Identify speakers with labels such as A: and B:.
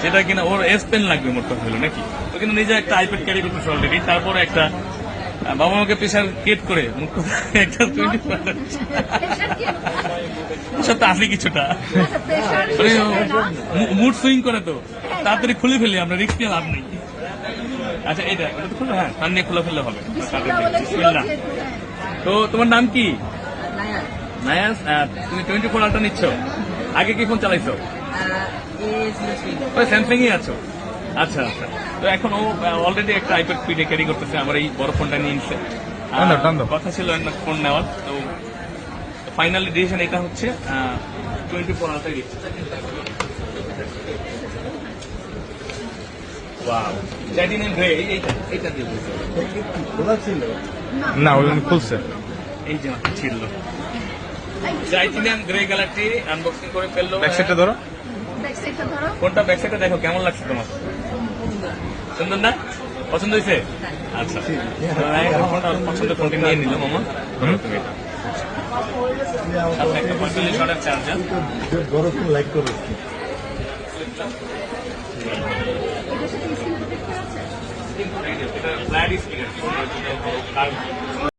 A: সেটা কিনা ওর S pen লাগবে মোট কথা হলো নাকি? ও কিন্তু নিজে একটা আইপ্যাড ক্যারি করতেছে অলরেডি তারপরে একটা বাবা মাকে প্রেশার কেট করে একটা টোয়েন্টি সব তো আছে কিছুটা মুড সুইং করে তো। তাড়াতাড়ি খুলে ফেলি আমরা রিস্ক নিয়ে লাভ নেই। আচ্ছা এটা ওটা তো খুলে হ্যাঁ সামনে খুলে ফেললে হবে। বিসমিল্লাহ। তো তোমার নাম কি? নায়াস তুমি টোয়েন্টি ফোর আলট্রা নিচ্ছ। আগে কি ফোন চালাইছো? ওই স্যামসাংই আছো? আচ্ছা আচ্ছা। তো এখন ও অলরেডি একটা আইপ্যাড পিডে ক্যারি করতেছে আমার এই বড় ফোনটা নিয়ে নিচ্ছে। কথা ছিল একটা ফোন নেওয়ার। তো ফাইনালি ডিসিশন এটা হচ্ছে টোয়েন্টি ফোর আলট্রা দিচ্ছে
B: না ওই খুলছে।
A: এই যে ছিল। গ্রে কালারটি আনবক্সিং করে ফেলল।
B: ব্যাক সাইডটা ধরো।
A: কোনটা ব্যাক সাইডে দেখো কেমন লাগছে তোমার? সুন্দর না? পছন্দ হয়েছে? আচ্ছা। ফোনটি নিয়ে নিলাম মামা। তুমি সাথে একটা পঁয়তাল্লিশ ওয়াটের চার্জার
C: লাইক করো
A: এটা ফ্ল্যাট স্পিকার